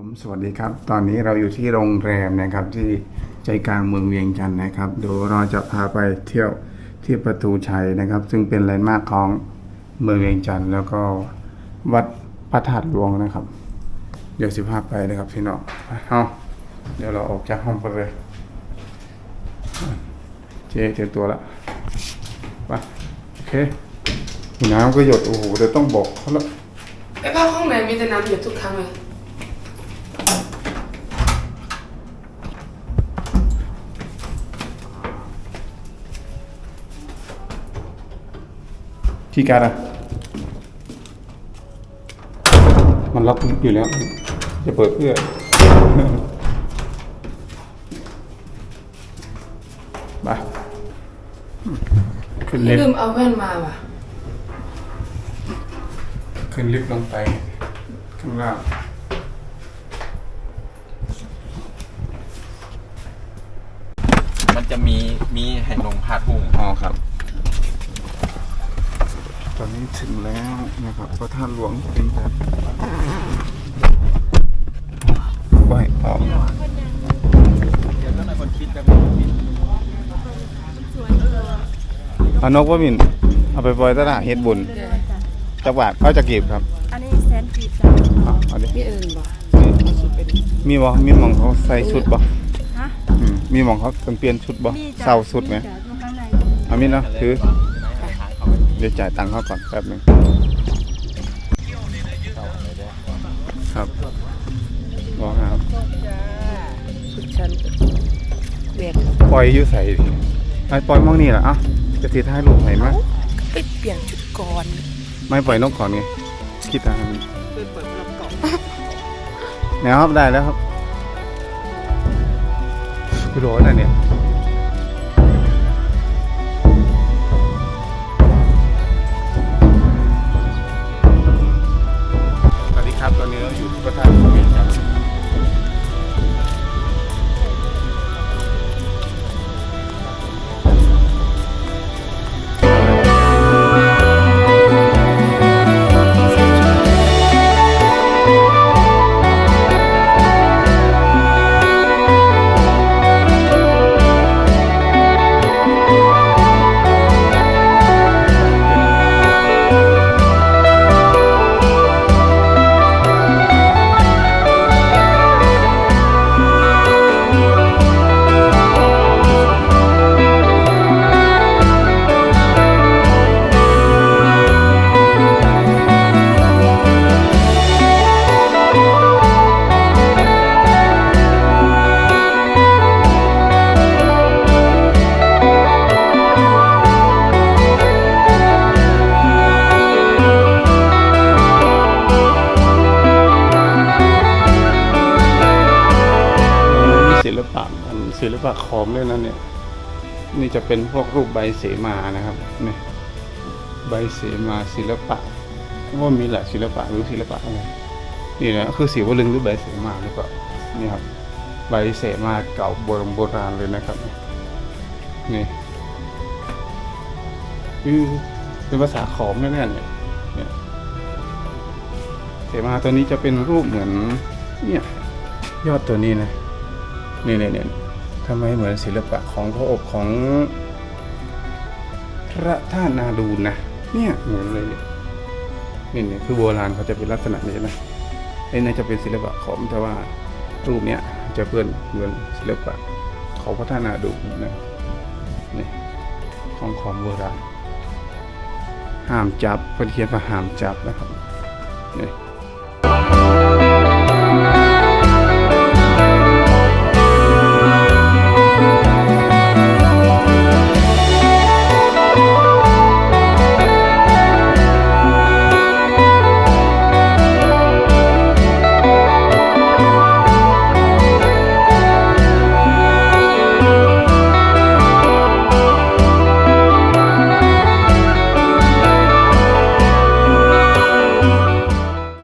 ผมสวัสดีครับ ตอนนี้เราอยู่ที่โรงแรมนะครับที่ใจกลางเมืองเวียงจันทร์นะครับเดี๋ยวเราจะพาไปเที่ยวที่ประตูชัยนะครับ ซึ่งเป็นแลนด์มาร์คของเมืองเวียงจันทร์แล้วก็วัดพระธาตุหลวงนะครับ เดี๋ยวสิพาไปนะครับพี่น้องเอาเดี๋ยวเราออกจากห้องไปเลยเจ๊เจอตัวละไปโอเคน้ำก็หยดโอ้โหเดี๋ยวต้องบอกเขาละไอ้ภาพห้องไหนมีแต่น้ำหยดทุกครั้งเลย ที่การอะมันล็อกอยู่แล้ว จะเปิดเพื่อไปขึ้นลิฟลืต์มเอาแว่นมาว่ะ ขึ้นลิฟต์ลงไป ข้างล่างมันจะมีมีให้ลงพาดหุ้งอ๋อครับ ตอนนี้ถึงแล้วนะครับพระธาตุหลวงเป็นแบบไหวพร้อมเดี๋ยวถ้าคนคิดแบบเอานกว่ามินเอาไปปล่อยตลาดเฮ็ดบุญจักบาทเขาจะเก็บครับ อันนี้แสนกีบจ้ะเอาเอาดิมีอื่นบ่มีบ่มีหมองเขาใส่ชุดบ่ฮะอืมมีหมองเขาต้องเปลี่ยนชุดบ่จ้ะเศร้าสุดไหมจ้ะอยู่ข้างในเอามินเนาะถือ เดี๋ยวจ่ายตังค์เขาก่อนแป๊บหนึงครับบอกครับชุดฉันแบกปล่อยอยู่ใส่ดิไอ้ปล่อยมองนี่แหละเอ้าจะสีท้ายลูกไหนมาไปเปลี่ยนชุดก่อน ไม่ปล่อยนกก่อนไงคิดทางนั้นไปเปิดพัดลมก่อนนะครับได้แล้วครับคือโรน่ะเนี่ย ศิลปะขอมเลยนะเนี่ยนี่จะเป็นพวกรูปใบเสมานะครับนี่ใบเสมาศิลปะว่ามีหลายศิลปะหรือศิลปะอะไรนี่นะคือสีวลึงหรือใบเสมาหรือเปล่านี่ครับใบเสมาเก่าโบราณโบราณเลยนะครับนี่คือเป็นภาษาขอมแน่ๆเนี่ยเนี่ยเสมาตัวนี้จะเป็นรูปเหมือนเนี่ยยอดตัวนี้นะนี่เนี่ยเนี่ย ทำไมเหมือนศิลปะของพระอบของพระท่าตุนาดูนนะเนี่ยเหมือนเลยเนี่ยนี่คือโบราณเขาจะเป็นลักษณะนี้นะไอ้น่าจะเป็นศิลปะของแต่ว่ารูปเนี้ยจะเพื่อนเหมือนศิลปะของพระท่าตุนาดูนนะนี่ของของโบราณห้ามจับเพื่อนเขียนว่าห้ามจับนะครับนี่